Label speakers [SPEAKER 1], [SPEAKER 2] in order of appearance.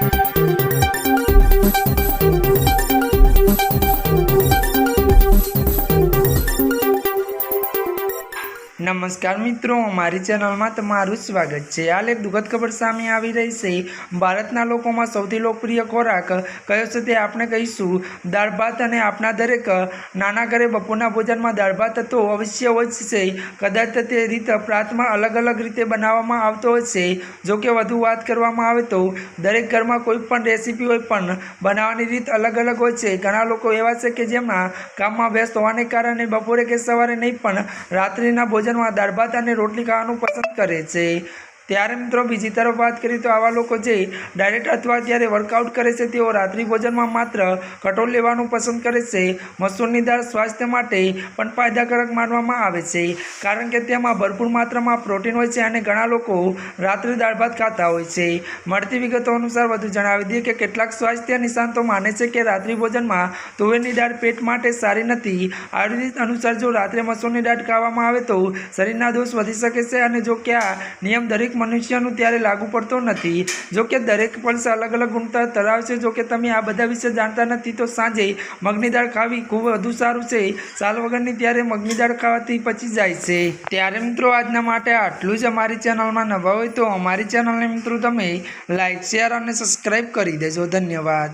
[SPEAKER 1] Thank you. નમસ્કાર મિત્રો, મારી ચેનલમાં તમારું સ્વાગત છે. હાલ એક દુઃખદ ખબર સામે આવી રહી છે. ભારતના લોકોમાં સૌથી લોકપ્રિય ખોરાક કયો છે તે આપણે કહીશું. દાળ ભાત અને આપણા દરેક નાના ઘરે બપોરના ભોજનમાં દાળ ભાત તો અવશ્ય હોય છે. કદાચ તે રીત પ્રાતમાં અલગ અલગ રીતે બનાવવામાં આવતો હોય છે જો કે વધુ વાત કરવામાં આવે તો દરેક ઘરમાં કોઈ પણ રેસીપી હોય પણ બનાવવાની રીત અલગ અલગ હોય છે. ઘણા લોકો એવા છે કે જેમના કામમાં વ્યસ્ત હોવાને કારણે બપોરે કે સવારે નહીં પણ રાત્રિના ભોજનમાં દાળ ભાત અને રોટલી ખાવાનું પસંદ કરે છે. ત્યારે મિત્રો બીજી તરફ વાત કરીએ તો આવા લોકો જે ડાયરેક્ટ અથવા ત્યારે વર્કઆઉટ કરે છે, તેઓ રાત્રિ ભોજનમાં માત્ર કઠોળ લેવાનું પસંદ કરે છે. મસૂરની દાળ સ્વાસ્થ્ય માટે પણ ફાયદાકારક માનવામાં આવે છે. કારણ કે તેમાં ભરપૂર માત્રામાં પ્રોટીન હોય છે અને ઘણા લોકો રાત્રે દાળ ભાત ખાતા હોય છે. મળતી વિગતો અનુસાર વધુ જણાવી દઈએ કે કેટલાક સ્વાસ્થ્ય નિષ્ણાંતો માને છે કે રાત્રિ ભોજનમાં તુવેરની દાળ પેટ માટે સારી નથી. આયુર્વેદ અનુસાર જો રાત્રે મસૂરની દાળ ખાવામાં આવે તો શરીરના દોષ વધી શકે છે અને જો કે આ નિયમ દરેક મનુષ્યનું ત્યારે લાગુ પડતો નથી. જોકે દરેક પલ્સ અલગ અલગ ગુણતા ધરાવે છે જો કે તમે આ બધા વિશે જાણતા નથી, તો સાંજે મગની દાળ ખાવી ખૂબ વધુ સારું છે. સાલ વગરની ત્યારે મગની દાળ ખાવાથી પચી જાય છે. ત્યારે મિત્રો આજના માટે આટલું જ અમારી ચેનલમાં નવા હોય તો અમારી ચેનલને મિત્રો તમે લાઇક શેર અને સબસ્ક્રાઈબ કરી દેજો. ધન્યવાદ.